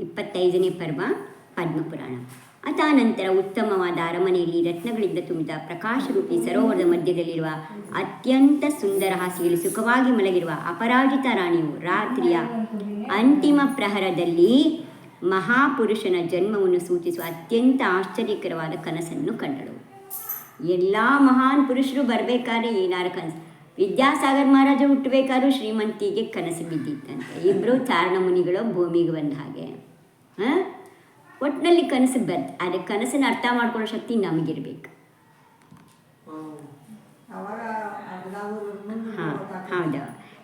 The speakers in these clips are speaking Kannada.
ಇಪ್ಪತ್ತೈದನೇ ಪರ್ವ, ಪದ್ಮಪುರಾಣ. ಅತಾನಂತರ ಉತ್ತಮವಾದ ಅರಮನೆಯಲ್ಲಿ ರತ್ನಗಳಿಂದ ತುಂಬಿದ ಪ್ರಕಾಶರೂಪಿ ಸರೋವರದ ಮಧ್ಯದಲ್ಲಿರುವ ಅತ್ಯಂತ ಸುಂದರ ಹಾಸಿಗೆಯಲ್ಲಿ ಸುಖವಾಗಿ ಮಲಗಿರುವ ಅಪರಾಜಿತ ರಾಣಿಯು ರಾತ್ರಿಯ ಅಂತಿಮ ಪ್ರಹರದಲ್ಲಿ ಮಹಾಪುರುಷನ ಜನ್ಮವನ್ನು ಸೂಚಿಸುವ ಅತ್ಯಂತ ಆಶ್ಚರ್ಯಕರವಾದ ಕನಸನ್ನು ಕಂಡಳು. ಎಲ್ಲ ಮಹಾನ್ ಪುರುಷರು ಬರಬೇಕಾದ್ರೆ ಏನಾರ ಕನಸು. ವಿದ್ಯಾಸಾಗರ್ ಮಹಾರಾಜ ಹುಟ್ಟಬೇಕಾದ್ರೂ ಶ್ರೀಮಂತಿಗೆ ಕನಸು ಬಿದ್ದಿತ್ತಂತೆ. ಇಬ್ಬರು ಚಾರಣ ಮುನಿಗಳು ಭೂಮಿಗೆ ಬಂದ ಹಾಗೆ. ಹಾಂ? ಒಟ್ಟಿನಲ್ಲಿ ಕನಸು ಬಂತು ಆದರೆ ಕನಸನ್ನು ಅರ್ಥ ಮಾಡ್ಕೊಳ್ಳೋ ಶಕ್ತಿ ನಮಗಿರ್ಬೇಕು. ಹಾಂ. ಹೌದು.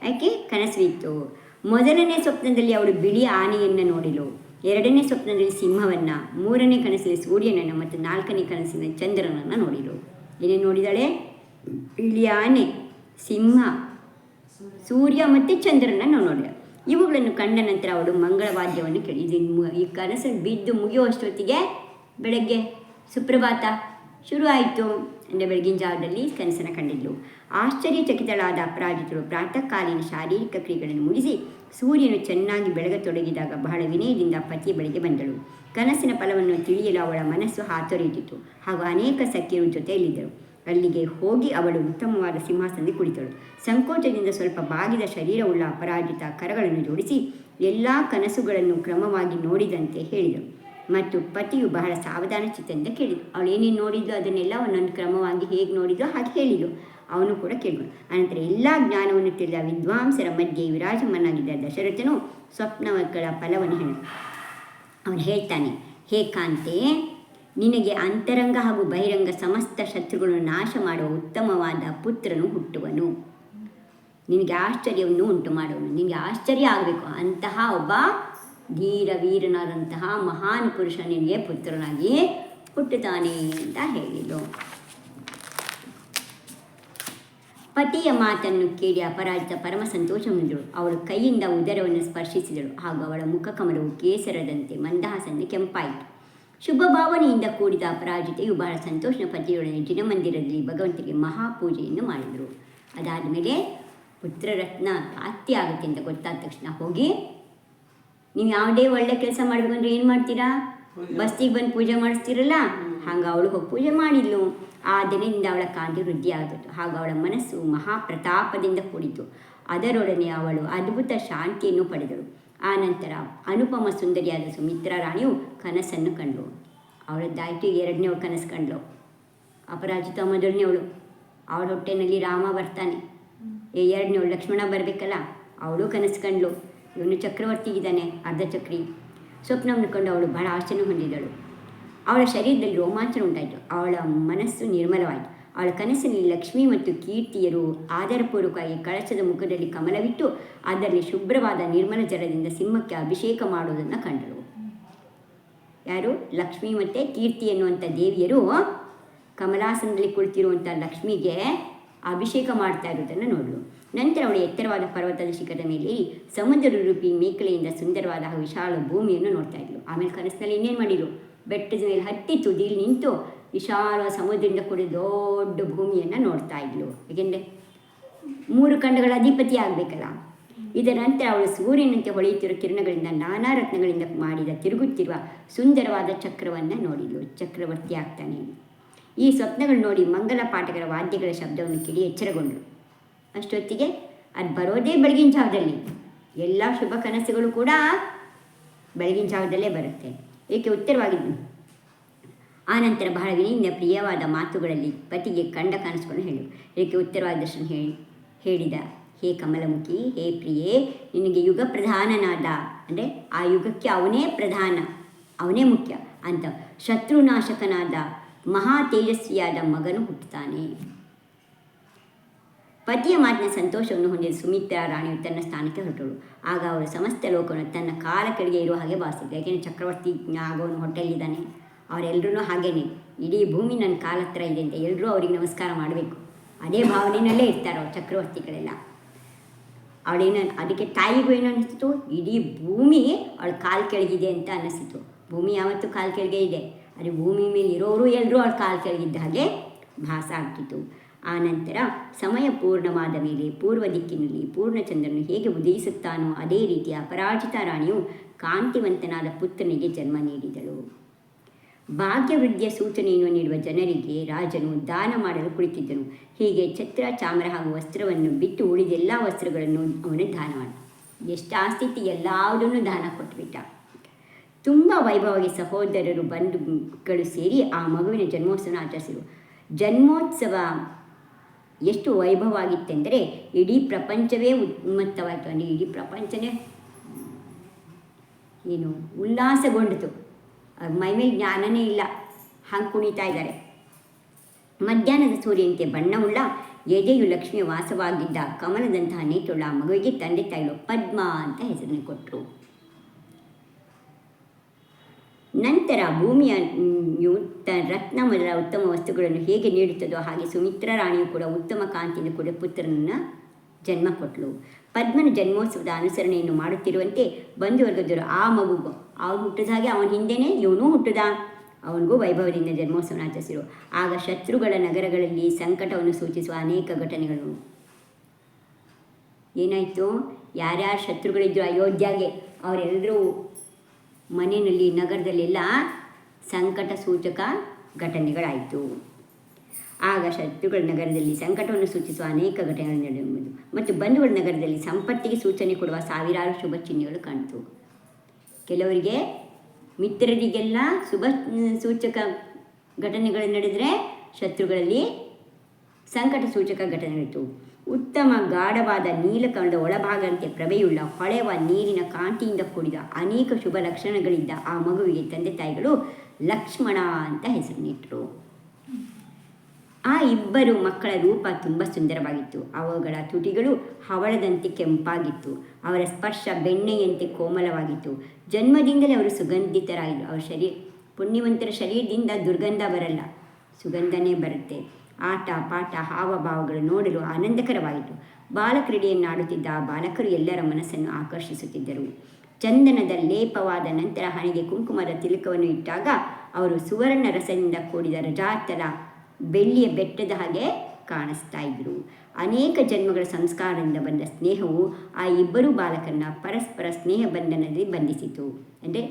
ಯಾಕೆ? ಕನಸಿತ್ತು ಮೊದಲನೇ ಸ್ವಪ್ನದಲ್ಲಿ ಅವಳು ಬಿಳಿ ಆನೆಯನ್ನು ನೋಡಿಲು. ಎರಡನೇ ಸ್ವಪ್ನದಲ್ಲಿ ಸಿಂಹವನ್ನು ಮೂರನೇ ಕನಸಲ್ಲಿ ಸೂರ್ಯನನ್ನು ಮತ್ತು ನಾಲ್ಕನೇ ಕನಸಿನ ಚಂದ್ರನನ್ನು ನೋಡಿಲು. ಏನೇನು ನೋಡಿದಾಳೆ? ಬಿಳಿ ಆನೆ ಸಿಂಹ ಸೂರ್ಯ ಮತ್ತು ಚಂದ್ರನನ್ನು ನೋಡಿದ. ಇವುಗಳನ್ನು ಕಂಡ ನಂತರ ಅವಳು ಮಂಗಳವಾದ್ಯವನ್ನು ಕೇಳಿ ಇದು ಮು- ಈ ಕನಸು ಬಿದ್ದು ಮುಗಿಯುವಷ್ಟೊತ್ತಿಗೆ ಬೆಳಗ್ಗೆ, ಸುಪ್ರಭಾತ ಶುರು ಆಯಿತು ಅಂದರೆ ಬೆಳಗಿನ ಜಾವದಲ್ಲಿ ಕನಸನ್ನು ಕಂಡಿದ್ಲು. ಆಶ್ಚರ್ಯಚಕಿತಳಾದ ಅಪರಾಜಿತರು ಪ್ರಾತಃಕಾಲೀನ ಶಾರೀರಿಕ ಕ್ರಿಯೆಗಳನ್ನು ಮುಗಿಸಿ ಸೂರ್ಯನು ಚೆನ್ನಾಗಿ ಬೆಳಗತೊಡಗಿದಾಗ ಬಹಳ ವಿನಯದಿಂದ ಪತಿಯ ಬಳಿಗೆ ಬಂದಳು. ಕನಸಿನ ಫಲವನ್ನು ತಿಳಿಯಲು ಅವಳ ಮನಸ್ಸು ಹಾತೊರೆಯುತ್ತಿತ್ತು. ಹಾಗೂ ಅನೇಕ ಸಖ್ಯರು ಜೊತೆಯಲ್ಲಿದ್ದರು. ಅಲ್ಲಿಗೆ ಹೋಗಿ ಅವಳು ಉತ್ತಮವಾದ ಸಿಂಹಾಸನದಲ್ಲಿ ಕುಳಿತಳು. ಸಂಕೋಚದಿಂದ ಸ್ವಲ್ಪ ಬಾಗಿದ ಶರೀರವುಳ್ಳ ಅಪರಾಜಿತ ಕರಗಳನ್ನು ಜೋಡಿಸಿ ಎಲ್ಲ ಕನಸುಗಳನ್ನು ಕ್ರಮವಾಗಿ ನೋಡಿದಂತೆ ಹೇಳಿದಳು. ಮತ್ತು ಪತಿಯು ಬಹಳ ಸಾವಧಾನ ಚಿತ್ತದಿಂದ ಕೇಳಿದಳು. ಅವಳು ಏನೇನು ನೋಡಿದ್ಲು ಅದನ್ನೆಲ್ಲ ಒಂದೊಂದು ಕ್ರಮವಾಗಿ ಹೇಗೆ ನೋಡಿದ್ದು ಹಾಗೆ ಹೇಳಿದಳು. ಅವನು ಕೂಡ ಕೇಳಿದಳು. ಅನಂತರ ಎಲ್ಲ ಜ್ಞಾನವನ್ನು ತಿಳಿದ ವಿದ್ವಾಂಸರ ಮಧ್ಯೆ ವಿರಾಜಮನಾಗಿದ್ದ ದಶರಥನು ಸ್ವಪ್ನಗಳ ಫಲವನ್ನು ಹೇಳ ಅವನು ಹೇಳ್ತಾನೆ, ಹೇ ಕಾಂತೆ ನಿನಗೆ ಅಂತರಂಗ ಹಾಗೂ ಬಹಿರಂಗ ಸಮಸ್ತ ಶತ್ರುಗಳನ್ನು ನಾಶ ಮಾಡುವ ಉತ್ತಮವಾದ ಪುತ್ರನು ಹುಟ್ಟುವನು. ನಿನಗೆ ಆಶ್ಚರ್ಯವನ್ನು ಉಂಟು ಮಾಡುವನು ನಿನಗೆ ಆಶ್ಚರ್ಯ ಆಗಬೇಕು. ಅಂತಹ ಒಬ್ಬ ಧೀರ ವೀರನಾದಂತಹ ಮಹಾನ್ ಪುರುಷ ನಿನಗೆ ಪುತ್ರನಾಗಿ ಹುಟ್ಟುತ್ತಾನೆ ಅಂತ ಹೇಳಿದರು ಪತಿಯ ಮಾತನ್ನು ಕೇಳಿ ಅಪರಾಜಿತ ಪರಮ ಸಂತೋಷಗೊಂಡಳು ಅವಳು ಕೈಯಿಂದ ಉದರವನ್ನು ಸ್ಪರ್ಶಿಸಿದಳು. ಹಾಗೂ ಅವಳ ಮುಖಕಮಲವು ಕೇಸರದಂತೆ ಮಂದಹಾಸನ್ನು ಕೆಂಪಾಯಿತು. ಶುಭ ಭಾವನೆಯಿಂದ ಕೂಡಿದ ಅಪರಾಜಿತೆಯು ಬಹಳ ಸಂತೋಷದ ಪತಿಯೊಡನೆ ಜಿನಮಂದಿರದಲ್ಲಿ ಭಗವಂತಿಗೆ ಮಹಾಪೂಜೆಯನ್ನು ಮಾಡಿದರು. ಅದಾದ ಮೇಲೆ ಪುತ್ರರತ್ನ ಪ್ರಾಪ್ತಿ ಆಗುತ್ತೆ ಅಂತ ಗೊತ್ತಾದ ತಕ್ಷಣ ಹೋಗಿ ನೀವು ಯಾವುದೇ ಒಳ್ಳೆ ಕೆಲಸ ಮಾಡಬೇಕು ಅಂದ್ರೆ ಏನು ಮಾಡ್ತೀರಾ? ಬಸ್ತಿಗೆ ಬಂದು ಪೂಜೆ ಮಾಡಿಸ್ತೀರಲ್ಲ? ಹಾಗೆ ಅವಳು ಹೋಗಿ ಪೂಜೆ ಮಾಡಿದ್ಲು. ಆ ದಿನದಿಂದ ಅವಳ ಕಾಂತಿ ವೃದ್ಧಿ ಆಗಿತ್ತು ಹಾಗೂ ಅವಳ ಮನಸ್ಸು ಮಹಾಪ್ರತಾಪದಿಂದ ಕೂಡಿತು ಅದರೊಡನೆ ಅವಳು ಅದ್ಭುತ ಶಾಂತಿಯನ್ನು ಪಡೆದಳು. ಆ ನಂತರ ಅನುಪಮ ಸುಂದರಿಯಾದ ಸುಮಿತ್ರಾ ರಾಣಿಯು ಕನಸನ್ನು ಕಂಡಳು. ಅವಳದ್ದಾಯಿತು ಎರಡನೇ ಕನಸು ಕಂಡಳು. ಅಪರಾಜಿತ ಮೊದಲನೇವಳು ಅವಳ. ಹೊಟ್ಟೆನಲ್ಲಿ ರಾಮ ಬರ್ತಾನೆ. ಏ ಎರಡನೇವಳು ಲಕ್ಷ್ಮಣ ಬರಬೇಕಲ್ಲ, ಅವಳು ಕನಸು ಕಂಡ್ಳು. ಇವನು ಚಕ್ರವರ್ತಿ ಇದ್ದಾನೆ ಅರ್ಧ ಚಕ್ರಿ. ಸ್ವಪ್ನವನ್ನು ಕಂಡು ಅವಳು ಬಹಳ ಆಶ್ಚರ್ಯ ಹೊಂದಿದಳು. ಅವಳ ಶರೀರದಲ್ಲಿ ರೋಮಾಂಚನ ಉಂಟಾಯಿತು. ಅವಳ ಮನಸ್ಸು ನಿರ್ಮಲವಾಯಿತು. ಅವಳ ಕನಸಿನಲ್ಲಿ ಲಕ್ಷ್ಮಿ ಮತ್ತು ಕೀರ್ತಿಯರು ಆಧಾರಪೂರ್ವಕವಾಗಿ ಕಳಚದ ಮುಖದಲ್ಲಿ ಕಮಲವಿಟ್ಟು ಅದರಲ್ಲಿ ಶುಭ್ರವಾದ ನಿರ್ಮಲ ಜಲದಿಂದ ಸಿಂಹಕ್ಕೆ ಅಭಿಷೇಕ ಮಾಡುವುದನ್ನು ಕಂಡಳು ಯಾರು? ಲಕ್ಷ್ಮಿ ಮತ್ತು ಕೀರ್ತಿ ಎನ್ನುವಂಥ ದೇವಿಯರು ಕಮಲಾಸನದಲ್ಲಿ ಕುಳಿತಿರುವಂಥ ಲಕ್ಷ್ಮಿಗೆ ಅಭಿಷೇಕ ಮಾಡ್ತಾ ಇರುವುದನ್ನು ನೋಡಲು ನಂತರ ಅವಳು ಎತ್ತರವಾದ ಪರ್ವತದ ಶಿಖರದ ಮೇಲೆ ಸಮುದ್ರ ರೂಪಿ ಮೇಕಲೆಯಿಂದ ಸುಂದರವಾದ ವಿಶಾಲ ಭೂಮಿಯನ್ನು ನೋಡ್ತಾ ಇದ್ಲು. ಆಮೇಲೆ ಕನಸಿನಲ್ಲಿ ಇನ್ನೇನು ಮಾಡಿದ್ರು? ಬೆಟ್ಟದ ಮೇಲೆ ಹತ್ತಿ ತುದಿಲಿ ನಿಂತು ವಿಶಾಲ ಸಮುದ್ರದಿಂದ ಕೂಡಿದ ದೊಡ್ಡ ಭೂಮಿಯನ್ನು ನೋಡ್ತಾ ಇದ್ಲು. ಏಕೆಂದರೆ ಮೂರು ಖಂಡಗಳ ಅಧಿಪತಿ ಆಗಬೇಕಲ್ಲ. ಇದರ ನಂತರ ಅವಳು ಸೂರ್ಯನಂತೆ ಹೊಳೆಯುತ್ತಿರುವ ಕಿರಣಗಳಿಂದ ನಾನಾ ರತ್ನಗಳಿಂದ ಮಾಡಿದ ತಿರುಗುತ್ತಿರುವ ಸುಂದರವಾದ ಚಕ್ರವನ್ನು ನೋಡಿದ್ಲು. ಚಕ್ರವರ್ತಿ ಆಗ್ತಾನೆ ಈ ಸ್ವಪ್ನಗಳು ನೋಡಿ ಮಂಗಲ ಪಾಠಗಳ ವಾದ್ಯಗಳ ಶಬ್ದವನ್ನು ಕೇಳಿ ಎಚ್ಚರಗೊಂಡಳು ಅಷ್ಟೊತ್ತಿಗೆ ಅದು ಬರೋದೇ ಬೆಳಗಿನ ಜಾವದಲ್ಲಿ. ಎಲ್ಲ ಶುಭ ಕನಸುಗಳು ಕೂಡ ಬೆಳಗಿನ ಜಾವದಲ್ಲೇ ಬರುತ್ತೆ. ಏಕೆ ಉತ್ತರವಾಗಿದ್ದು? ಆನಂತರ ಬಹಳ ವಿನಿಂದ ಪ್ರಿಯವಾದ ಮಾತುಗಳಲ್ಲಿ ಪತಿಗೆ ಕಂಡ ಕಾಣಿಸ್ಕೊಂಡು ಹೇಳು. ಏಕೆ ಉತ್ತರವಾದ ದರ್ಶನ ಹೇಳಿ ಹೇಳಿದ, ಹೇ ಕಮಲಮುಖಿ, ಹೇ ಪ್ರಿಯೇ, ನಿನಗೆ ಯುಗ ಪ್ರಧಾನನಾದ. ಅಂದರೆ ಆ ಯುಗಕ್ಕೆ ಅವನೇ ಪ್ರಧಾನ, ಅವನೇ ಮುಖ್ಯ ಅಂತ ಶತ್ರುನಾಶಕನಾದ ಮಹಾ ತೇಜಸ್ವಿಯಾದ ಮಗನು ಹುಟ್ಟುತ್ತಾನೆ. ಪತಿಯ ಮಾತಿನ ಸಂತೋಷವನ್ನು ಹೊಂದಿದ ಸುಮಿತ್ರಾ ರಾಣಿಯು ತನ್ನ ಸ್ಥಾನಕ್ಕೆ ಹೊರಟಳು. ಆಗ ಅವರು ಸಮಸ್ತ ಲೋಕವನ್ನು ತನ್ನ ಕಾಲ ಕೆಳಗೆ ಇರುವ ಹಾಗೆ ಭಾವಿಸಿದ್ರು. ಯಾಕೆಂದರೆ ಚಕ್ರವರ್ತಿ ಆಗೋನು ಇದ್ದಾನೆ ಅವರೆಲ್ಲರೂ ಹಾಗೇನೆ, ಇಡೀ ಭೂಮಿ ನನ್ನ ಕಾಲ ಹತ್ರ ಇದೆ ಅಂತ ಎಲ್ಲರೂ ಅವ್ರಿಗೆ ನಮಸ್ಕಾರ ಮಾಡಬೇಕು. ಅದೇ ಭಾವನೆಯಲ್ಲೇ ಇರ್ತಾರೆ ಅವ್ರು ಚಕ್ರವರ್ತಿಗಳೆಲ್ಲ ಅವಳೇನು, ಅದಕ್ಕೆ ತಾಯಿಗೂ ಏನು ಅನ್ನಿಸ್ತು ಇಡೀ ಭೂಮಿ ಅವಳ ಕಾಲು ಕೆಳಗಿದೆ ಅಂತ ಅನ್ನಿಸ್ತು ಭೂಮಿ ಯಾವತ್ತೂ ಕಾಲು ಕೆಳಗೆ ಇದೆ. ಆದರೆ ಭೂಮಿ ಮೇಲೆ ಇರೋರು ಎಲ್ಲರೂ ಅವಳ ಕಾಲು ಕೆಳಗಿದ್ದ ಹಾಗೆ ಭಾಸ ಆಗ್ತಿತ್ತು. ಆ ನಂತರ ಸಮಯ ಪೂರ್ಣವಾದ ಮೇಲೆ ಪೂರ್ವ ದಿಕ್ಕಿನಲ್ಲಿ ಪೂರ್ಣಚಂದ್ರನು ಹೇಗೆ ಉದಯಿಸುತ್ತಾನೋ ಅದೇ ರೀತಿಯ ಅಪರಾಜಿತ ರಾಣಿಯು ಕಾಂತಿವಂತನಾದ ಪುತ್ರನಿಗೆ ಜನ್ಮ ನೀಡಿದಳು. ಭಾಗ್ಯವೃದ್ಧಿಯ ಸೂಚನೆಯನ್ನು ನೀಡುವ ಜನರಿಗೆ ರಾಜನು ದಾನ ಮಾಡಲು ಕುಳಿತಿದ್ದನು. ಹೀಗೆ ಛತ್ರ, ಚಾಮರ ಹಾಗೂ ವಸ್ತ್ರವನ್ನು ಬಿಟ್ಟು ಉಳಿದ ಎಲ್ಲ ವಸ್ತ್ರಗಳನ್ನು ಅವನು ದಾನ ಮಾಡ ಎಷ್ಟು ಆಸ್ತಿ ಇತ್ತು ಎಲ್ಲದನ್ನು ದಾನ ಕೊಟ್ಟುಬಿಟ್ಟ. ತುಂಬ ವೈಭವವಾಗಿ ಸಹೋದರರು ಬಂಧುಗಳು ಸೇರಿ ಆ ಮಗುವಿನ ಜನ್ಮೋತ್ಸವ ಆಚರಿಸಿದರು. ಜನ್ಮೋತ್ಸವ ಎಷ್ಟು ವೈಭವವಾಗಿತ್ತೆಂದರೆ ಇಡೀ ಪ್ರಪಂಚವೇ ಉನ್ಮತ್ತವಾಯಿತು. ಅಂದರೆ ಇಡೀ ಪ್ರಪಂಚನೇ ಏನು ಉಲ್ಲಾಸಗೊಂಡಿತು. ಮೈಮೇಲೆ ಜ್ಞಾನನೇ ಇಲ್ಲ. ಹಂಗೆ ಕುಣಿತಾ ಇದ್ದಾರೆ. ಮಧ್ಯಾಹ್ನದ ಸೂರ್ಯಂತೆ ಬಣ್ಣವುಳ್ಳ ಎದೆಯು ಲಕ್ಷ್ಮಿಯ ವಾಸವಾಗಿದ್ದ ಕಮಲದಂತಹ ನೇತುಳ್ಳ ಮಗುವಿಗೆ ತಂದೆ ತಾಯಿಗಳು ಪದ್ಮ ಅಂತ ಹೆಸರನ್ನು ಕೊಟ್ಟರು ನಂತರ ಭೂಮಿಯ ರತ್ನ ಮೊದಲ ಉತ್ತಮ ವಸ್ತುಗಳನ್ನು ಹೇಗೆ ನೀಡುತ್ತದೋ ಹಾಗೆ ಸುಮಿತ್ರ ರಾಣಿಯು ಕೂಡ ಉತ್ತಮ ಕಾಂತಿಯಿಂದ ಕೂಡ ಪುತ್ರನನ್ನು ಜನ್ಮ ಕೊಟ್ಟಳು ಪದ್ಮನ ಜನ್ಮೋತ್ಸವದ ಅನುಸರಣೆಯನ್ನು ಮಾಡುತ್ತಿರುವಂತೆ ಬಂಧುವರ್ಗದವರು ಆ ಮಗು ಅವ್ನು ಹುಟ್ಟಿದ ಹಾಗೆ ಅವನ ಹಿಂದೆನೇ ಇವನು ಹುಟ್ಟಿದ. ಅವನಿಗೂ ವೈಭವದಿಂದ ಜನ್ಮೋತ್ಸವನ ಆಚರಿಸಿರು. ಆಗ ಶತ್ರುಗಳ ನಗರಗಳಲ್ಲಿ ಸಂಕಟವನ್ನು ಸೂಚಿಸುವ ಅನೇಕ ಘಟನೆಗಳು. ಏನಾಯಿತು? ಯಾರ್ಯಾರು ಶತ್ರುಗಳಿದ್ರು ಅಯೋಧ್ಯೆಗೆ, ಅವರೆಲ್ಲರೂ ಮನೆಯಲ್ಲಿ ನಗರದಲ್ಲೆಲ್ಲ ಸಂಕಟ ಸೂಚಕ ಘಟನೆಗಳಾಯಿತು. ಆಗ ಶತ್ರುಗಳ ನಗರದಲ್ಲಿ ಸಂಕಟವನ್ನು ಸೂಚಿಸುವ ಅನೇಕ ಘಟನೆಗಳು ನಡೆಯುವುದು ಮತ್ತು ಬಂಧುಗಳ ನಗರದಲ್ಲಿ ಸಂಪತ್ತಿಗೆ ಸೂಚನೆ ಕೊಡುವ ಸಾವಿರಾರು ಶುಭ ಚಿಹ್ನೆಗಳು ಕಾಣಿತು ಕೆಲವರಿಗೆ ಮಿತ್ರರಿಗೆಲ್ಲ ಶುಭ ಸೂಚಕ ಘಟನೆಗಳು ನಡೆದರೆ ಶತ್ರುಗಳಲ್ಲಿ ಸಂಕಟ ಸೂಚಕ ಘಟನೆಗಳಿತ್ತು. ಉತ್ತಮ ಗಾಢವಾದ ನೀಲಕಂಡ ಒಳಭಾಗಂತೆ ಪ್ರಭೆಯುಳ್ಳ ಹೊಳೆವ ನೀರಿನ ಕಾಂತಿಯಿಂದ ಕೂಡಿದ ಅನೇಕ ಶುಭ ಲಕ್ಷಣಗಳಿದ್ದ ಆ ಮಗುವಿಗೆ ತಂದೆ ತಾಯಿಗಳು ಲಕ್ಷ್ಮಣ ಅಂತ ಹೆಸರಿನಿಟ್ಟರು ಆ ಇಬ್ಬರು ಮಕ್ಕಳ ರೂಪ ತುಂಬ ಸುಂದರವಾಗಿತ್ತು. ಅವುಗಳ ತುಟಿಗಳು ಹವಳದಂತೆ ಕೆಂಪಾಗಿತ್ತು. ಅವರ ಸ್ಪರ್ಶ ಬೆಣ್ಣೆಯಂತೆ ಕೋಮಲವಾಗಿತ್ತು. ಜನ್ಮದಿಂದಲೇ ಅವರು ಸುಗಂಧಿತರಾಗಿದ್ದರು ಅವರ ಶರೀರ ಪುಣ್ಯವಂತರ ಶರೀರದಿಂದ ದುರ್ಗಂಧ ಬರಲ್ಲ. ಸುಗಂಧನೇ ಬರುತ್ತೆ. ಆಟ, ಪಾಠ, ಹಾವಭಾವಗಳು ನೋಡಲು ಆನಂದಕರವಾಯಿತು. ಬಾಲಕ್ರೀಡೆಯನ್ನಾಡುತ್ತಿದ್ದ ಆ ಬಾಲಕರು ಎಲ್ಲರ ಮನಸ್ಸನ್ನು ಆಕರ್ಷಿಸುತ್ತಿದ್ದರು. ಚಂದನದ ಲೇಪವಾದ ನಂತರ ಹಣೆಗೆ ಕುಂಕುಮದ ತಿಲಕವನ್ನು ಇಟ್ಟಾಗ ಅವರು ಸುವರ್ಣ ರಸದಿಂದ ಕೂಡಿದ ರಜಾತಲ ಬೆಳ್ಳಿಯ ಬೆಟ್ಟದ ಹಾಗೆ ಕಾಣಿಸ್ತಾ ಇದ್ದರು ಅನೇಕ ಜನ್ಮಗಳ ಸಂಸ್ಕಾರದಿಂದ ಬಂದ ಸ್ನೇಹವು ಆ ಇಬ್ಬರು ಬಾಲಕರನ್ನ ಪರಸ್ಪರ ಸ್ನೇಹ ಬಂಧನದಲ್ಲಿ ಬಂಧಿಸಿತು. ಅಂದರೆ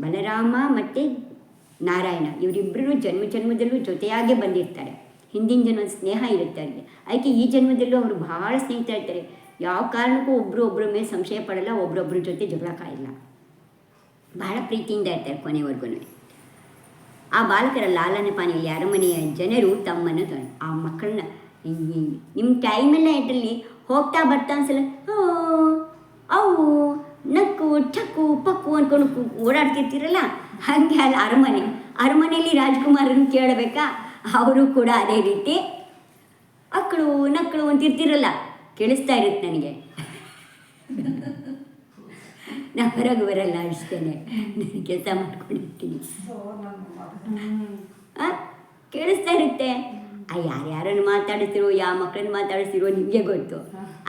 ಬಲರಾಮ ಮತ್ತು ನಾರಾಯಣ ಇವರಿಬ್ಬರೂ ಜನ್ಮ, ಜನ್ಮದಲ್ಲೂ ಜೊತೆಯಾಗೇ ಬಂದಿರ್ತಾರೆ. ಹಿಂದಿನ ಜನ್ಮದ ಸ್ನೇಹ ಇರುತ್ತೆ ಅವರಿಗೆ ಅದಕ್ಕೆ ಈ ಜನ್ಮದಲ್ಲೂ ಅವರು ಬಹಳ ಸ್ನೇಹಿತರಿರ್ತಾರೆ ಯಾವ ಕಾರಣಕ್ಕೂ ಒಬ್ಬರು ಒಬ್ಬರ ಮೇಲೆ ಸಂಶಯ ಪಡಲ್ಲ ಒಬ್ರೊಬ್ಬರ ಜೊತೆ ಜಗಳ ಕಾಯಿಲ್ಲ. ಬಹಳ ಪ್ರೀತಿಯಿಂದ ಇರ್ತಾರೆ ಕೊನೆವರೆಗೂ. ಆ ಬಾಲಕರ ಲಾಲನೆ ಪಾನಿಯಲ್ಲಿ ಅರಮನೆಯ ಜನರು ತಮ್ಮನ್ನು ಆ ಮಕ್ಕಳನ್ನ ನಿಮ್ಮ ಟೈಮೆಲ್ಲ ಇದರಲ್ಲಿ ಹೋಗ್ತಾ ಬರ್ತಾ ಅನ್ಸಲ್ಲ "ಓ, ಅವು ನಕ್ಕು ಠಕ್ಕು ಪಕ್ಕು ಅಂದ್ಕೊಂಡು ಓಡಾಡ್ತಿರ್ತೀರಲ್ಲ? ಹಾಗೆ ಅಲ್ಲಿ ಅರಮನೆ. ಅರಮನೆಯಲ್ಲಿ ರಾಜ್ಕುಮಾರನ್ನು ಕೇಳಬೇಕಾ? ಅವರು ಕೂಡ ಅದೇ ರೀತಿ ಅಕ್ಕಳು ನಕ್ಕಳು ಅಂತಿರ್ತಿರಲ್ಲ ಕೇಳಿಸ್ತಾ ಇರುತ್ತೆ ನನಗೆ. ನಾ ಹೊರಗೆ ಬರಲ್ಲ ಅಷ್ಟೇನೆ ಕೆಲಸ ಮಾಡ್ಕೊಂಡಿರ್ತೀನಿ. ಆ, ಕೇಳಿಸ್ತಾ ಇರುತ್ತೆ. ಆ ಯಾರ್ಯಾರನ್ನು ಮಾತಾಡಿಸ್ತಿರೋ ಯಾವ ಮಕ್ಕಳನ್ನು ಮಾತಾಡಿಸ್ತಿರೋ ನಿಮಗೆ ಗೊತ್ತು.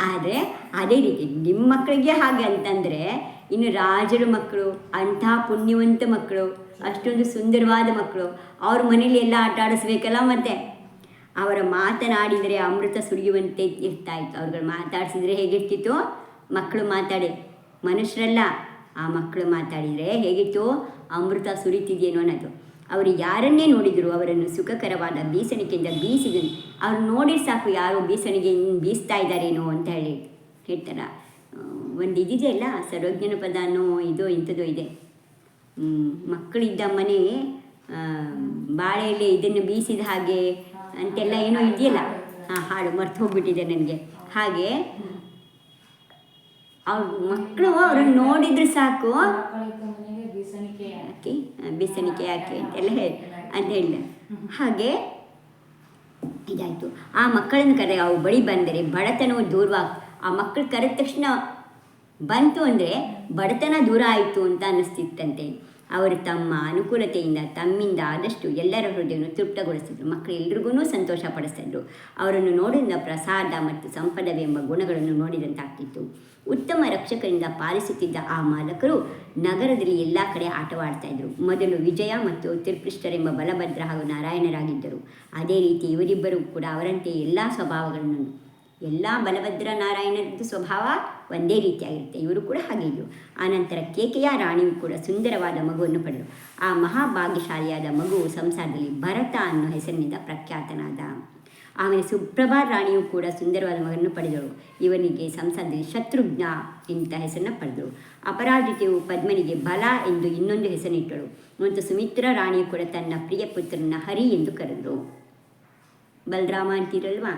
ಆದರೆ ಅದೇ ರೀತಿ ನಿಮ್ಮ ಮಕ್ಕಳಿಗೆ ಹಾಗೆ ಅಂತಂದರೆ ಇನ್ನು ರಾಜರ ಮಕ್ಕಳು ಅಂಥ ಪುಣ್ಯವಂತ ಮಕ್ಕಳು ಅಷ್ಟೊಂದು ಸುಂದರವಾದ ಮಕ್ಕಳು. ಅವ್ರ ಮನೇಲಿ ಎಲ್ಲ ಆಟ ಆಡಿಸ್ಬೇಕಲ್ಲ ಮತ್ತೆ? ಅವರ ಮಾತನಾಡಿದರೆ ಅಮೃತ ಸುರಿಯುವಂತೆ ಇರ್ತಾ ಇತ್ತು. ಅವ್ರುಗಳು ಮಾತಾಡಿಸಿದ್ರೆ ಹೇಗಿರ್ತಿತ್ತು? ಮಕ್ಕಳು ಮಾತಾಡಿ. ಮನುಷ್ಯರಲ್ಲ, ಆ ಮಕ್ಕಳು ಮಾತಾಡಿದರೆ ಹೇಗಿತ್ತು? ಅಮೃತ ಸುರಿತಿದೆಯೇನೋ ಅನ್ನೋದು. ಅವರು ಯಾರನ್ನೇ ನೋಡಿದರು ಅವರನ್ನು ಸುಖಕರವಾದ ಬೀಸಣಿಕೆಯಿಂದ ಬೀಸಿದನು ಅವ್ರು ನೋಡಿ ಸಾಕು ಯಾರೋ ಬೀಸಣಿಗೆ ಬೀಸ್ತಾ ಇದ್ದಾರೇನೋ ಅಂತ ಹೇಳಿ ಹೇಳ್ತಾರ. ಒಂದು ಇದಿದೆಯಲ್ಲ ಸರ್ವಜ್ಞನ ಪದ ಅನ್ನೋ ಇದು ಇದೆ. ಮಕ್ಕಳಿದ್ದ ಮನೆ ಬಾಳೆಯಲ್ಲಿ ಇದನ್ನು ಬೀಸಿದ ಹಾಗೆ ಅಂತೆಲ್ಲ ಏನೋ ಇದೆಯಲ್ಲ. ಹಾಂ ಹಾಡು ಮರ್ತು ಹೋಗ್ಬಿಟ್ಟಿದೆ ನನಗೆ. ಹಾಗೆ ಅವ್ರ ಮಕ್ಕಳು ಅವ್ರನ್ನ ನೋಡಿದ್ರೆ ಸಾಕು. ಯಾಕೆ? ಮನೆಗೆ ಯಾಕೆ ಅಂತೆಲ್ಲ ಹೇಳಿ ಅಂತ ಹೇಳಿದೆ. ಹಾಗೆ ಇದಾಯಿತು. ಆ ಮಕ್ಕಳನ್ನು ಕರೆ ಅವು ಬಳಿ ಬಂದರೆ ಬಡತನವು ದೂರವಾಗ. ಆ ಮಕ್ಕಳು ಕರೆದ ತಕ್ಷಣ ಬಂತು ಅಂದರೆ ಬಡತನ ದೂರ ಆಯಿತು ಅಂತ ಅನ್ನಿಸ್ತಿತ್ತಂತೆ. ಅವರು ತಮ್ಮ ಅನುಕೂಲತೆಯಿಂದ ತಮ್ಮಿಂದ ಆದಷ್ಟು ಎಲ್ಲರ ಹೃದಯವನ್ನು ತೃಪ್ತಗೊಳಿಸಿದ್ರು. ಮಕ್ಕಳು ಎಲ್ರಿಗೂ ಸಂತೋಷ ಪಡಿಸಿದ್ರು ಅವರನ್ನು ನೋಡಿದ ಪ್ರಸಾದ ಮತ್ತು ಸಂಪದವೆಂಬ ಗುಣಗಳನ್ನು ನೋಡಿದಂತಾಗ್ತಿತ್ತು. ಉತ್ತಮ ರಕ್ಷಕರಿಂದ ಪಾಲಿಸುತ್ತಿದ್ದ ಆ ಮಾಲಕರು ನಗರದಲ್ಲಿ ಎಲ್ಲ ಕಡೆ ಆಟವಾಡ್ತಾ ಇದ್ರು. ಮೊದಲು ವಿಜಯ ಮತ್ತು ತಿರ್ಪೃಷ್ಟರೆಂಬ ಬಲಭದ್ರ ಹಾಗೂ ನಾರಾಯಣರಾಗಿದ್ದರು. ಅದೇ ರೀತಿ ಇವರಿಬ್ಬರು ಕೂಡ ಅವರಂತೆ ಎಲ್ಲ ಸ್ವಭಾವಗಳನ್ನು, ಎಲ್ಲ ಬಲಭದ್ರ ನಾರಾಯಣರದ್ದು ಸ್ವಭಾವ ಒಂದೇ ರೀತಿಯಾಗಿರುತ್ತೆ. ಇವರು ಕೂಡ ಹಾಗೆ ಇದ್ದರು ಆನಂತರ ಕೇಕೆಯ ರಾಣಿಯು ಕೂಡ ಸುಂದರವಾದ ಮಗುವನ್ನು ಪಡೆದರು ಆ ಮಹಾಭಾಗ್ಯಶಾಲಿಯಾದ ಮಗು ಸಂಸಾರದಲ್ಲಿ ಭರತ ಅನ್ನೋ ಹೆಸರಿನಿಂದ ಪ್ರಖ್ಯಾತನಾದ. ಆಮೇಲೆ ಸುಪ್ರಭಾ ರಾಣಿಯು ಕೂಡ ಸುಂದರವಾದ ಮಗನನ್ನು ಪಡೆದಳು. ಇವನಿಗೆ ಸಂಸಾರದಲ್ಲಿ ಶತ್ರುಘ್ನ ಇಂಥ ಹೆಸರನ್ನು ಪಡೆದಳು. ಅಪರಾಜಿತೆಯು ಪದ್ಮನಿಗೆ ಬಲ ಎಂದು ಇನ್ನೊಂದು ಹೆಸರಿಟ್ಟಳು ಮತ್ತು ಸುಮಿತ್ರ ರಾಣಿಯು ಕೂಡ ತನ್ನ ಪ್ರಿಯ ಪುತ್ರನ ಹರಿ ಎಂದು ಕರೆದಳು. ಬಲರಾಮ ಅಂತೀರಲ್ವಾ?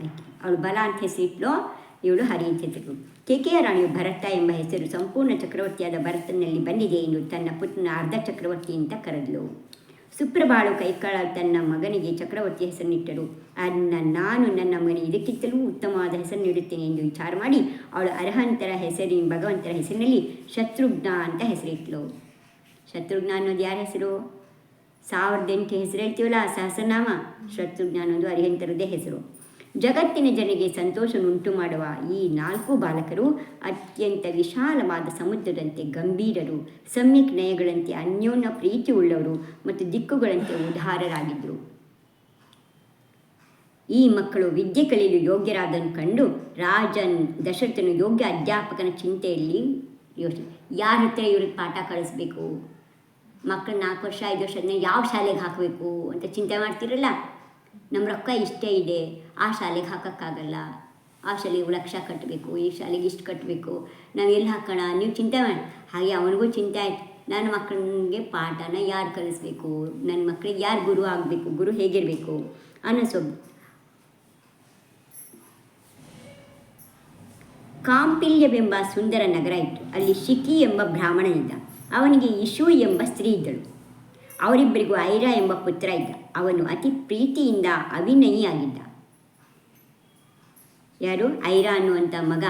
ಆಯ್ತು. ಅವಳು ಬಲ ಅಂತ ಹೆಸರಿಟ್ಲು. ಇವಳು ಹರಿಯುತ್ತಿದ್ದಳು ಕೆಕೆಯ ರಾಣಿಯು ಭರತ ಎಂಬ ಹೆಸರು ಸಂಪೂರ್ಣ ಚಕ್ರವರ್ತಿಯಾದ ಭರತನಲ್ಲಿ ಬಂದಿದೆ ಎಂದು ತನ್ನ ಪುತ್ರನ ಅರ್ಧ ಚಕ್ರವರ್ತಿ ಅಂತ ಕರೆದಳು. ಸುಪ್ರಭಾಳು ಕೈಕಾಳ ತನ್ನ ಮಗನಿಗೆ ಚಕ್ರವರ್ತಿ ಹೆಸರನ್ನಿಟ್ಟರು ಅದನ್ನ ನಾನು ನನ್ನ ಮಗನಿಗೆ ಇದಕ್ಕಿಂತಲೂ ಉತ್ತಮವಾದ ಹೆಸರು ನೀಡುತ್ತೇನೆ ಎಂದು ವಿಚಾರ ಮಾಡಿ ಅವಳು ಅರ್ಹಂತರ ಹೆಸರಿನ ಭಗವಂತರ ಹೆಸರಿನಲ್ಲಿ ಶತ್ರುಘ್ನ ಅಂತ ಹೆಸರಿಟ್ಲು. ಶತ್ರುಘ್ನ ಅನ್ನೋದು ಯಾರ ಹೆಸರು? ಸಾವಿರದ ಎಂಟು ಹೆಸರು ಹೇಳ್ತೀವಲ್ಲ ಸಹಸ್ರನಾಮ? ಶತ್ರುಘ್ನ ಅನ್ನೋದು ಅರಿಹಂತರದ್ದೇ ಹೆಸರು. ಜಗತ್ತಿನ ಜನರಿಗೆ ಸಂತೋಷವನ್ನುಂಟು ಮಾಡುವ ಈ ನಾಲ್ಕು ಬಾಲಕರು ಅತ್ಯಂತ ವಿಶಾಲವಾದ ಸಮುದ್ರದಂತೆ ಗಂಭೀರರು, ಸಮ್ಯಕ್ ನಯಗಳಂತೆ ಅನ್ಯೋನ್ಯ ಪ್ರೀತಿ ಉಳ್ಳವರು ಮತ್ತು ದಿಕ್ಕುಗಳಂತೆ ಉದಾರರಾಗಿದ್ದರು. ಈ ಮಕ್ಕಳು ವಿದ್ಯೆ ಕಲಿಯಲು ಯೋಗ್ಯರಾದನ್ನು ಕಂಡು ರಾಜನ್ ದಶರಥನು ಯೋಗ್ಯ ಅಧ್ಯಾಪಕನ ಚಿಂತೆಯಲ್ಲಿ ಯೋಚನೆ, ಯಾರ ಹತ್ರ ಇವ್ರಿಗೆ ಪಾಠ ಕಳಿಸ್ಬೇಕು ಮಕ್ಕಳು ನಾಲ್ಕು ವರ್ಷ, ಐದು ವರ್ಷ ಯಾವ ಶಾಲೆಗೆ ಹಾಕಬೇಕು? ಅಂತ ಚಿಂತೆ ಮಾಡ್ತಿರಲ್ಲ? ನಮ್ಮ ರೊಕ್ಕ ಇಷ್ಟೇ ಇದೆ. ಆ ಶಾಲೆಗೆ ಹಾಕೋಕ್ಕಾಗಲ್ಲ. ಆ ಶಾಲೆಗೆ ಲಕ್ಷ ಕಟ್ಟಬೇಕು ಈ ಶಾಲೆಗೆ ಇಷ್ಟು ಕಟ್ಟಬೇಕು ನಾವು ಎಲ್ಲಿ ಹಾಕೋಣ? ನೀವು ಚಿಂತೆ ಮಾಡಿ, ಹಾಗೆ ಅವನಿಗೂ ಚಿಂತೆ ಆಯ್ತು. ನನ್ನ ಮಕ್ಕಳಿಗೆ ಪಾಠನ ಯಾರು ಕಲಿಸ್ಬೇಕು? ನನ್ನ ಮಕ್ಕಳಿಗೆ ಯಾರು ಗುರು ಆಗಬೇಕು? ಗುರು ಹೇಗಿರಬೇಕು? ಅನ್ನೋ ಸೊಬ್, ಕಾಂಪಿಲ್ಯವೆಂಬ ಸುಂದರ ನಗರ ಇತ್ತು. ಅಲ್ಲಿ ಶಿಖಿ ಎಂಬ ಬ್ರಾಹ್ಮಣನಿದ್ದ. ಅವನಿಗೆ ಇಶು ಎಂಬ ಸ್ತ್ರೀ ಇದ್ದಳು. ಅವರಿಬ್ಬರಿಗೂ ಐರ ಎಂಬ ಪುತ್ರ ಇದ್ದ. ಅವನು ಅತಿ ಪ್ರೀತಿಯಿಂದ ಅವಿನಯಿಯಾಗಿದ್ದ ಯಾರು? ಐರ ಅನ್ನುವಂಥ ಮಗ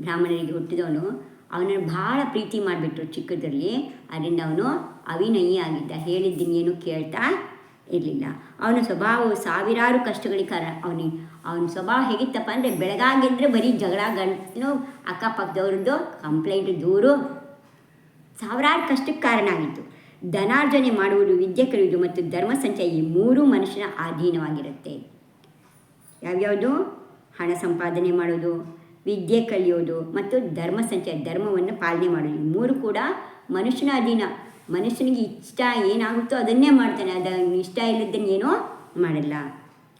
ಬ್ರಾಹ್ಮಣರಿಗೆ ಹುಟ್ಟಿದವನು. ಅವನನ್ನು ಭಾಳ ಪ್ರೀತಿ ಮಾಡಿಬಿಟ್ರು ಚಿಕ್ಕದ್ರಲ್ಲಿ. ಅದರಿಂದ ಅವನು ಅವಿನಯಿ ಆಗಿದ್ದ ಕೇಳ್ತಾ ಇರಲಿಲ್ಲ. ಅವನ ಸ್ವಭಾವವು ಸಾವಿರಾರು ಕಷ್ಟಗಳಿಗೆ ಕಾರಣ ಅವನಿಗೆ ಅವನ ಸ್ವಭಾವ ಹೇಗಿತ್ತಪ್ಪ ಅಂದರೆ ಬೆಳಗಾಗಿದ್ದರೆ ಬರೀ ಜಗಳ, ಗಂಟು, ಅಕ್ಕಪಕ್ಕದವ್ರದ್ದು ಕಂಪ್ಲೇಂಟ್ ದೂರು, ಸಾವಿರಾರು ಕಷ್ಟಕ್ಕೆ ಕಾರಣ ಆಗಿತ್ತು. ಧನಾರ್ಜನೆ ಮಾಡುವುದು ವಿದ್ಯೆ ಕಲಿಯುವುದು ಮತ್ತು ಧರ್ಮ ಸಂಚಯ ಈ ಮೂರೂ ಮನುಷ್ಯನ ಅಧೀನವಾಗಿರುತ್ತೆ. ಯಾವ್ಯಾವುದು? ಹಣ ಸಂಪಾದನೆ ಮಾಡೋದು ವಿದ್ಯೆ ಕಲಿಯೋದು ಮತ್ತು ಧರ್ಮ ಸಂಚಯ, ಧರ್ಮವನ್ನು ಪಾಲನೆ ಮಾಡೋದು ಈ ಮೂರು ಕೂಡ ಮನುಷ್ಯನ ಅಧೀನ. ಮನುಷ್ಯನಿಗೆ ಇಷ್ಟ ಏನಾಗುತ್ತೋ ಅದನ್ನೇ ಮಾಡ್ತಾನೆ. ಅದನ್ನು ಇಷ್ಟ ಇಲ್ಲದನ್ನು ಏನೋ ಮಾಡಲ್ಲ.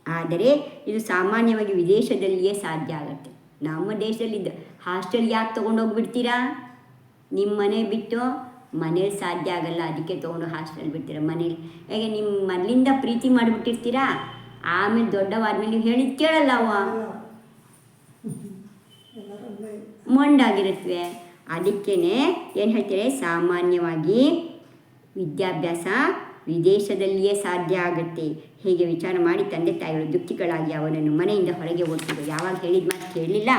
ಆದರೆ ಇದು ಸಾಮಾನ್ಯವಾಗಿ ವಿದೇಶದಲ್ಲಿಯೇ ಸಾಧ್ಯ ಆಗುತ್ತೆ. ನಮ್ಮ ದೇಶದಲ್ಲಿ ಹಾಸ್ಟೆಲ್ ಯಾಕೆ ತೊಗೊಂಡೋಗ್ಬಿಡ್ತೀರಾ? ನಿಮ್ಮ ಮನೆ ಬಿಟ್ಟು ಮನೇಲಿ ಸಾಧ್ಯ ಆಗಲ್ಲ, ಅದಕ್ಕೆ ತೊಗೊಂಡು ಹಾಸ್ಟೆಲ್ ಬಿಡ್ತೀರ ಮನೇಲಿ? ಹೇಗೆ ನಿಮ್ಮ ಮೊದಲಿಂದ ಪ್ರೀತಿ ಮಾಡಿಬಿಟ್ಟಿರ್ತೀರಾ? ಆಮೇಲೆ ದೊಡ್ಡವಾದ್ಮೇಲೆ ನೀವು ಹೇಳಿದ್ದು ಕೇಳಲ್ಲ ಅವ ಮೊಂಡಾಗಿರುತ್ತವೆ ಅದಕ್ಕೇನೆ ಏನು ಹೇಳ್ತಾರೆ? ಸಾಮಾನ್ಯವಾಗಿ ವಿದ್ಯಾಭ್ಯಾಸ ವಿದೇಶದಲ್ಲಿಯೇ ಸಾಧ್ಯ ಆಗುತ್ತೆ. ಹೀಗೆ ವಿಚಾರ ಮಾಡಿ ತಂದೆ ತಾಯಿಗಳು ದುಃಖಿಗಳಾಗಿ ಅವನನ್ನು ಮನೆಯಿಂದ ಹೊರಗೆ ಹೋಗ್ತಿದ್ದರು ಯಾವಾಗ ಹೇಳಿದ ಮಾತು ಕೇಳಲಿಲ್ಲ,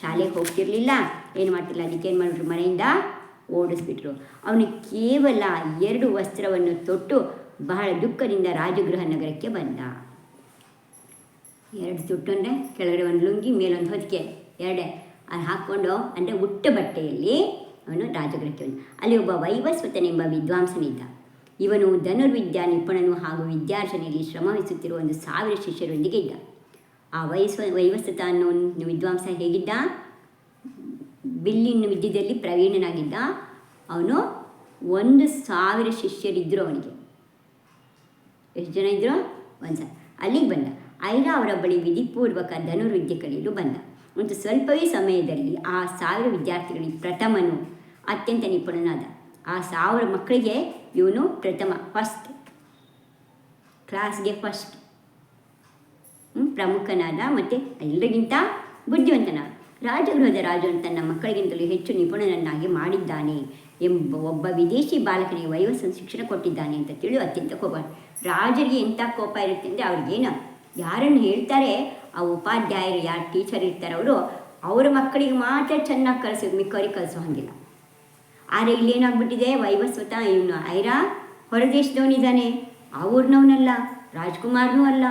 ಶಾಲೆಗೆ ಹೋಗ್ತಿರ್ಲಿಲ್ಲ, ಏನು ಮಾಡ್ತಿಲ್ಲ ಅದಕ್ಕೆ ಏನು ಮಾಡಿದ್ರು ಮನೆಯಿಂದ ಓಡಿಸ್ಬಿಟ್ರು. ಅವನು ಕೇವಲ ಎರಡು ವಸ್ತ್ರವನ್ನು ತೊಟ್ಟು ಬಹಳ ದುಃಖದಿಂದ ರಾಜಗೃಹ ನಗರಕ್ಕೆ ಬಂದ. ಎರಡು ತೊಟ್ಟು ಅಂದರೆ ಕೆಳಗಡೆ ಒಂದು ಲುಂಗಿ, ಮೇಲೊಂದು ಹೊದಿಕೆ, ಎರಡೇ ಅದು ಹಾಕ್ಕೊಂಡು ಅಂದರೆ ಉಟ್ಟ ಬಟ್ಟೆಯಲ್ಲಿ ಅವನು ರಾಜಗೃಹಕ್ಕೆ ಬಂದ. ಅಲ್ಲಿ ಒಬ್ಬ ವೈವಸ್ವತನೆಂಬ ವಿದ್ವಾಂಸನಿದ್ದ. ಇವನು ಧನುರ್ವಿದ್ಯಾ ನಿಪುಣನು ಹಾಗೂ ವಿದ್ಯಾರ್ಜನೆಯಲ್ಲಿ ಶ್ರಮವಹಿಸುತ್ತಿರುವ ಒಂದು ಸಾವಿರ ಶಿಷ್ಯರೊಂದಿಗೆ ಇದ್ದ. ಆ ವಯಸ್ಸು ವೈವಸ್ವತ ಅನ್ನೋ ವಿದ್ವಾಂಸ ಹೇಗಿದ್ದ? ಬಿಲ್ಲಿನ ವಿದ್ಯೆಯಲ್ಲಿ ಪ್ರವೀಣನಾಗಿದ್ದ ಅವನು ಒಂದು ಸಾವಿರ ಶಿಷ್ಯರಿದ್ದರು ಅವನಿಗೆ. ಎಷ್ಟು ಜನ ಇದ್ದರು ಒಂದು ಸಾವಿರ. ಅಲ್ಲಿಗೆ ಬಂದ. ಐರಾ ಅವರ ಬಳಿ ವಿಧಿಪೂರ್ವಕ ಧನುರ್ವಿದ್ಯೆ ಕಲಿಯಲು ಬಂದ. ಒಂದು ಸ್ವಲ್ಪವೇ ಸಮಯದಲ್ಲಿ ಆ ಸಾವಿರ ವಿದ್ಯಾರ್ಥಿಗಳಿಗೆ ಪ್ರಥಮನು ಅತ್ಯಂತ ನಿಪುಣನಾದ. ಆ ಸಾವಿರ ಮಕ್ಕಳಿಗೆ ಇವನು ಪ್ರಥಮ ಫಸ್ಟ್ ಕ್ಲಾಸ್ಗೆ ಫಸ್ಟ್ ಪ್ರಮುಖನಾದ ಮತ್ತು ಎಲ್ಲರಿಗಿಂತ ಬುದ್ಧಿವಂತನಾದ. ರಾಜಗೃಹದ ರಾಜನು ತನ್ನ ಮಕ್ಕಳಿಗಿಂತಲೂ ಹೆಚ್ಚು ನಿಪುಣನನ್ನಾಗಿ ಮಾಡಿದ್ದಾನೆ ಎಂಬ ಒಬ್ಬ ವಿದೇಶಿ ಬಾಲಕನಿಗೆ ವೈವಸ್ಸು ಶಿಕ್ಷಣ ಕೊಟ್ಟಿದ್ದಾನೆ ಅಂತ ತಿಳಿದು ಅತ್ಯಂತ ಕೋಪ. ರಾಜರಿಗೆ ಎಂಥ ಕೋಪ ಇರುತ್ತೆ ಅಂದರೆ ಅವ್ರಿಗೇನು? ಯಾರನ್ನು ಹೇಳ್ತಾರೆ? ಆ ಉಪಾಧ್ಯಾಯರು ಯಾರು ಟೀಚರ್ ಇರ್ತಾರೆ ಅವರು, ಅವರ ಮಕ್ಕಳಿಗೆ ಮಾತ್ರ ಚೆನ್ನಾಗಿ ಕಲಿಸೋದು ಮಿಕ್ಕವರಿಗೆ ಕಲಿಸೋ ಹಾಗಿಲ್ಲ. ಆದರೆ ಇಲ್ಲೇನಾಗ್ಬಿಟ್ಟಿದೆ ವೈವಸ್ವತ ಇವನು ಐರಾ ಹೊರದೇಶದವನಿದ್ದಾನೆ. ಆ ಊರಿನವನಲ್ಲ ರಾಜ್ಕುಮಾರ್ನೂ ಅಲ್ಲ.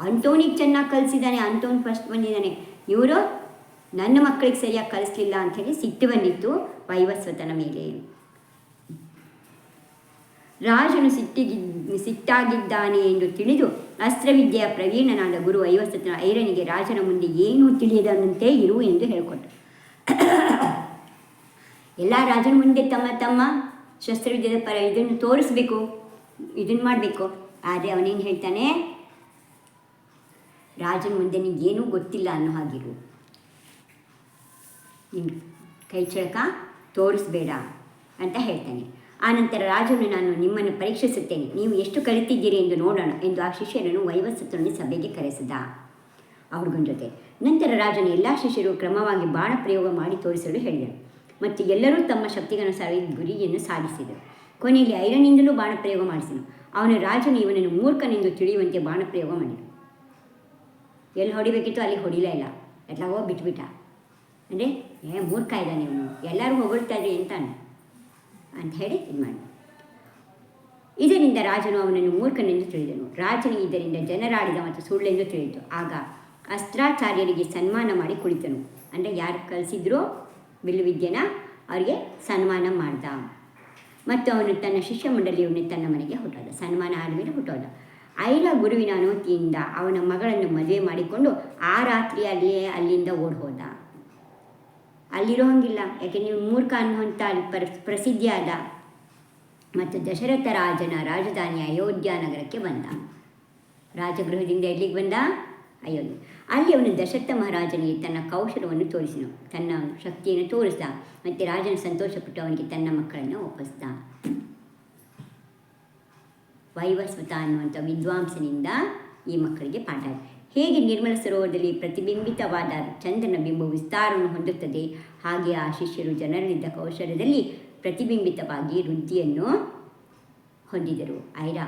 ಅಂಥವ್ನಿಗೆ ಚೆನ್ನಾಗಿ ಕಲಿಸಿದ್ದಾನೆ, ಅಂಥವ್ನು ಫಸ್ಟ್ ಬಂದಿದ್ದಾನೆ. ಇವರು ನನ್ನ ಮಕ್ಕಳಿಗೆ ಸರಿಯಾಗಿ ಕಲಿಸ್ಲಿಲ್ಲ ಅಂಥೇಳಿ ಸಿಟ್ಟು ಬಂದಿತ್ತು ವೈವಸ್ವತನ ಮೇಲೆ. ರಾಜನು ಸಿಟ್ಟಿಗಿ, ಸಿಟ್ಟಾಗಿದ್ದಾನೆ ಎಂದು ತಿಳಿದು ಅಸ್ತ್ರವಿದ್ಯೆಯ ಪ್ರವೀಣನಾದ ಗುರು ವೈವಸ್ವತನ ಐರನಿಗೆ ರಾಜನ ಮುಂದೆ ಏನೂ ತಿಳಿಯದಂತೆ ಇರು ಎಂದು ಹೇಳಿಕೊಟ್ಟ ಎಲ್ಲ ರಾಜನ ಮುಂದೆ ತಮ್ಮ ತಮ್ಮ ಶಸ್ತ್ರವಿದ್ಯದ ಪರ ಇದನ್ನು ತೋರಿಸ್ಬೇಕು ಇದನ್ನು ಮಾಡಬೇಕು. ಆದರೆ ಅವನೇನು ಹೇಳ್ತಾನೆ, ರಾಜನ ಮುಂದೆ ನಿಂಗೇನೂ ಗೊತ್ತಿಲ್ಲ ಅನ್ನೋ ಹಾಗಿರು. ನಿನ್ನ ಕೈ ಚಳಕ ತೋರಿಸ್ಬೇಡ ಅಂತ ಹೇಳ್ತಾನೆ. ಆನಂತರ ರಾಜನು, ನಾನು ನಿಮ್ಮನ್ನು ಪರೀಕ್ಷಿಸುತ್ತೇನೆ. ನೀವು ಎಷ್ಟು ಕಲಿತಿದ್ದೀರಿ ಎಂದು ನೋಡೋಣ ಎಂದು ಆ ಶಿಷ್ಯರನ್ನು ವೈವಸ್ಸತನ್ನು ಸಭೆಗೆ ಕರೆಸಿದ. ಅವ್ರಿಗೊಂದು ಜೊತೆ, ನಂತರ ರಾಜನು ಎಲ್ಲ ಶಿಷ್ಯರು ಕ್ರಮವಾಗಿ ಬಾಣ ಪ್ರಯೋಗ ಮಾಡಿ ತೋರಿಸಲು ಹೇಳಿದರು ಮತ್ತು ಎಲ್ಲರೂ ತಮ್ಮ ಶಕ್ತಿಗನುಸಾರ ಗುರಿಯನ್ನು ಸಾಧಿಸಿದರು. ಕೊನೆಯಲ್ಲಿ ಐರನಿಂದಲೂ ಬಾಣ ಪ್ರಯೋಗ ಮಾಡಿಸಿದನು. ಅವನು ರಾಜನು ಇವನನ್ನು ಮೂರ್ಖನೆಂದು ತಿಳಿಯುವಂತೆ ಬಾಣ ಪ್ರಯೋಗ ಮಾಡಿದನು. ಎಲ್ಲಿ ಹೊಡಿಬೇಕಿತ್ತು? ಅಲ್ಲಿ ಹೊಡಿಲೇ ಇಲ್ಲ. ಎಲ್ಲವೋ ಬಿಟ್ಬಿಟ್ಟ. ಅಂದರೆ, ಏ, ಮೂರ್ಖ ಇದ್ದಾನೆ ಇವನು ಎಲ್ಲರೂ ಹೊಗಳ್ತಾ ಇದ್ರಿ ಅಂತಾನೆ. ಅಂತ ಹೇಳಿ ಇದು ಮಾಡಿ ಇದರಿಂದ ರಾಜನು ಅವನನ್ನು ಮೂರ್ಖನೆಂದು ತಿಳಿದನು. ರಾಜನು ಇದರಿಂದ ಜನರಾಡಿದ ಮತ್ತು ಸುಳ್ಳೆಂದು ತಿಳಿದು ಆಗ ಅಸ್ತ್ರಾಚಾರ್ಯರಿಗೆ ಸನ್ಮಾನ ಮಾಡಿ ಕುಳಿತನು. ಅಂದರೆ, ಯಾರು ಕಲಿಸಿದ್ರೋ ಬಿಲ್ಲುವಿದ್ಯೆನ ಅವರಿಗೆ ಸನ್ಮಾನ ಮಾಡ್ದ. ಮತ್ತು ಅವನು ತನ್ನ ಶಿಷ್ಯ ಮಂಡಳಿಯವನು ತನ್ನ ಮನೆಗೆ ಹುಟ್ಟೋದ ಸನ್ಮಾನ ಆದಮೇಲೆ ಹುಟ್ಟೋದ ಐರ ಗುರುವಿನ ಅನುಮತಿಯಿಂದ ಅವನ ಮಗಳನ್ನು ಮದುವೆ ಮಾಡಿಕೊಂಡು ಆ ರಾತ್ರಿ ಅಲ್ಲಿಯೇ ಅಲ್ಲಿಂದ ಓಡ್ ಹೋದ ಅಲ್ಲಿರೋ ಹಂಗಿಲ್ಲ ಯಾಕೆ ನೀವು ಮೂರ್ಖ ಅನ್ನುವಂಥ ಅಲ್ಲಿ ಪರ, ಪ್ರಸಿದ್ಧಿಯಾದ ಮತ್ತು ದಶರಥ ರಾಜನ ರಾಜಧಾನಿ ಅಯೋಧ್ಯ ನಗರಕ್ಕೆ ಬಂದ. ರಾಜಗೃಹದಿಂದ ಎಲ್ಲಿಗೆ ಬಂದ? ಅಯೋಧ್ಯೆ. ಅಲ್ಲಿ ಅವನು ದಶರಥ ಮಹಾರಾಜನಿಗೆ ತನ್ನ ಕೌಶಲವನ್ನು ತೋರಿಸಿನು ತನ್ನ ಶಕ್ತಿಯನ್ನು ತೋರಿಸಿದ. ಮತ್ತು ರಾಜನ ಸಂತೋಷಪಟ್ಟು ಅವನಿಗೆ ತನ್ನ ಮಕ್ಕಳನ್ನು ಒಪ್ಪಿಸ್ದ. ವೈವಸ್ವತ ಅನ್ನುವಂಥ ವಿದ್ವಾಂಸನಿಂದ ಈ ಮಕ್ಕಳಿಗೆ ಪಾಠ ಹೇಗೆ ನಿರ್ಮಲ ಸರೋವರದಲ್ಲಿ ಪ್ರತಿಬಿಂಬಿತವಾದ ಚಂದ್ರನ ಬಿಂಬವು ವಿಸ್ತಾರವನ್ನು ಹೊಂದುತ್ತದೆ? ಹಾಗೆ ಆ ಶಿಷ್ಯರು ಜನರಲ್ಲಿದ್ದ ಕೌಶಲ್ಯದಲ್ಲಿ ಪ್ರತಿಬಿಂಬಿತವಾಗಿ ವೃದ್ಧಿಯನ್ನು ಹೊಂದಿದರು. ಐರಾ,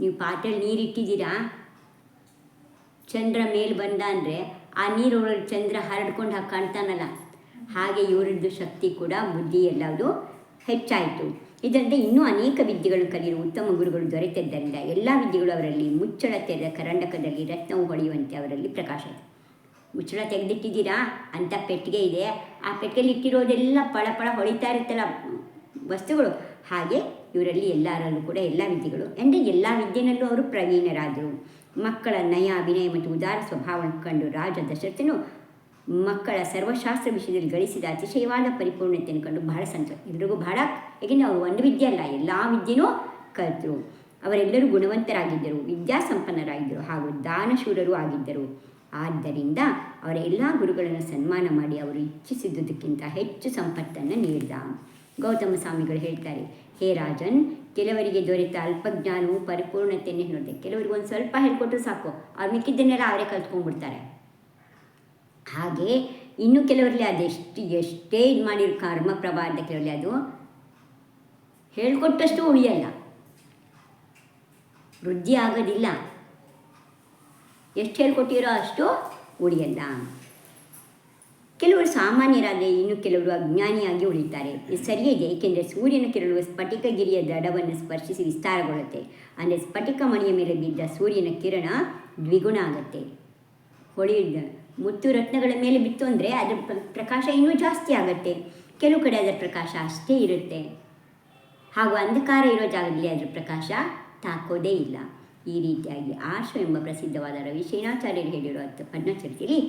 ನೀವು ಪಾತ್ರೆಯಲ್ಲಿ ನೀರಿಟ್ಟಿದ್ದೀರಾ? ಚಂದ್ರ ಮೇಲೆ ಬಂದ ಅಂದರೆ ಆ ನೀರೊಳಗೆ ಚಂದ್ರ ಹರಡ್ಕೊಂಡು ಹಾಗೆ ಕಾಣ್ತಾನಲ್ಲ. ಹಾಗೆ ಇವರದ್ದು ಶಕ್ತಿ ಕೂಡ ಬುದ್ಧಿ ಎಲ್ಲದು ಹೆಚ್ಚಾಯಿತು. ಇದರಿಂದ ಇನ್ನೂ ಅನೇಕ ವಿದ್ಯೆಗಳನ್ನು ಕಲಿಯಲು ಉತ್ತಮ ಗುರುಗಳು ದೊರೆತಿದ್ದರಿಂದ ಎಲ್ಲ ವಿದ್ಯೆಗಳು ಅವರಲ್ಲಿ ಮುಚ್ಚಳ ತೆರೆದ ಕರಂಡಕದಲ್ಲಿ ರತ್ನವು ಹೊಳೆಯುವಂತೆ ಅವರಲ್ಲಿ ಪ್ರಕಾಶ ಇದೆ. ಮುಚ್ಚಳ ತೆಗೆದಿಟ್ಟಿದ್ದೀರಾ? ಅಂತ ಪೆಟ್ಟಿಗೆ ಇದೆ. ಆ ಪೆಟ್ಟಿಗೆಲಿ ಇಟ್ಟಿರೋದೆಲ್ಲ ಪಳ ಪಳ ಹೊಳಿತಾ ಇರುತ್ತಲ್ಲ ವಸ್ತುಗಳು. ಹಾಗೆ ಇವರಲ್ಲಿ ಎಲ್ಲರಲ್ಲೂ ಕೂಡ ಎಲ್ಲ ವಿದ್ಯೆಗಳು. ಅಂದರೆ ಎಲ್ಲ ವಿದ್ಯೆನಲ್ಲೂ ಅವರು ಪ್ರವೀಣರಾದರು. ಮಕ್ಕಳ ನಯ, ಅಭಿನಯ ಮತ್ತು ಉದಾರ ಸ್ವಭಾವವನ್ನು ಕಂಡು ರಾಜ ದಶರಥನು ಮಕ್ಕಳ ಸರ್ವಶಾಸ್ತ್ರ ವಿಷಯದಲ್ಲಿ ಗಳಿಸಿದ ಅತಿಶಯವಾದ ಪರಿಪೂರ್ಣತೆಯನ್ನು ಕಂಡು ಬಹಳ ಸಂತೋಷ. ಎಲ್ರಿಗೂ ಬಹಳ, ಏಕೆಂದರೆ ಅವರು ಒಂದು ವಿದ್ಯೆ ಅಲ್ಲ, ಎಲ್ಲ ವಿದ್ಯೆನೂ ಕಲಿತರು. ಅವರೆಲ್ಲರೂ ಗುಣವಂತರಾಗಿದ್ದರು, ವಿದ್ಯಾಸಂಪನ್ನರಾಗಿದ್ದರು ಹಾಗೂ ದಾನಶೂರರು ಆಗಿದ್ದರು. ಆದ್ದರಿಂದ ಅವರ ಎಲ್ಲ ಗುರುಗಳನ್ನು ಸನ್ಮಾನ ಮಾಡಿ ಅವರು ಇಚ್ಛಿಸಿದ್ದುದಕ್ಕಿಂತ ಹೆಚ್ಚು ಸಂಪತ್ತನ್ನು ನೀಡಿದ. ಗೌತಮ ಸ್ವಾಮಿಗಳು ಹೇಳ್ತಾರೆ, ಹೇ ರಾಜನ್, ಕೆಲವರಿಗೆ ದೊರೆತ ಅಲ್ಪಜ್ಞಾನವು ಪರಿಪೂರ್ಣತೆಯನ್ನು ನೋಡಿದೆ ಕೆಲವರಿಗೆ ಒಂದು ಸ್ವಲ್ಪ ಹೇಳ್ಕೊಟ್ರು ಸಾಕು. ಅವ್ರು ಮಿಕ್ಕಿದ್ದನ್ನೆಲ್ಲ ಅವರೇ ಕಲ್ತ್ಕೊಂಡ್ಬಿಡ್ತಾರೆ. ಹಾಗೆ ಇನ್ನು ಕೆಲವರಲ್ಲಿ ಅದೆಷ್ಟು ಎಷ್ಟೇ ಇದು ಮಾಡಿರೋ ಕರ್ಮ ಪ್ರಭಾದ ಕೆಲವರಲ್ಲಿ ಅದು ಹೇಳ್ಕೊಟ್ಟಷ್ಟು ಉಳಿಯಲ್ಲ. ವೃದ್ಧಿ ಆಗೋದಿಲ್ಲ. ಎಷ್ಟು ಹೇಳ್ಕೊಟ್ಟಿರೋ ಅಷ್ಟು ಉಳಿಯಲ್ಲ. ಕೆಲವರು ಸಾಮಾನ್ಯರಾದರೆ ಇನ್ನು ಕೆಲವರು ಅಜ್ಞಾನಿಯಾಗಿ ಉಳಿತಾರೆ. ಇದು ಸರಿಯೇ ಇದೆ. ಏಕೆಂದರೆ ಸೂರ್ಯನ ಕಿರಣವು ಸ್ಫಟಿಕಗಿರಿಯ ದಡವನ್ನು ಸ್ಪರ್ಶಿಸಿ ವಿಸ್ತಾರಗೊಳ್ಳುತ್ತೆ. ಅಂದರೆ ಸ್ಫಟಿಕ ಮಣಿಯ ಮೇಲೆ ಬಿದ್ದ ಸೂರ್ಯನ ಕಿರಣ ದ್ವಿಗುಣ ಆಗುತ್ತೆ. ಹೊಳೆಯುತ್ತ ಮುತ್ತು ರತ್ನಗಳ ಮೇಲೆ ಬಿತ್ತು ಅಂದರೆ ಅದರ ಪ್ರಕಾಶ ಇನ್ನೂ ಜಾಸ್ತಿ ಆಗುತ್ತೆ. ಕೆಲವು ಕಡೆ ಅದರ ಪ್ರಕಾಶ ಅಷ್ಟೇ ಇರುತ್ತೆ. ಹಾಗೂ ಅಂಧಕಾರ ಇರೋ ಜಾಗದಲ್ಲಿ ಅದರ ಪ್ರಕಾಶ ತಾಕೋದೇ ಇಲ್ಲ. ಈ ರೀತಿಯಾಗಿ ಆಶ್ವ ಎಂಬ ಪ್ರಸಿದ್ಧವಾದ ರವಿಶೇನಾಚಾರ್ಯರು ಹೇಳಿರುವ ಪದ್ಮಚರಿತೆಯಲ್ಲಿ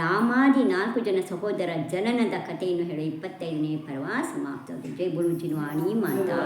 ರಾಮಾದಿ ನಾಲ್ಕು ಜನ ಸಹೋದರ ಜನನದ ಕಥೆಯನ್ನು ಹೇಳೋ ಇಪ್ಪತ್ತೈದನೇ ಪರ್ವ ಸಮಾಪ್ತವಾಗಿದೆ ಜೈ ಗುರುಜಿನ್ವಾಣಿ ಮಾತಾ.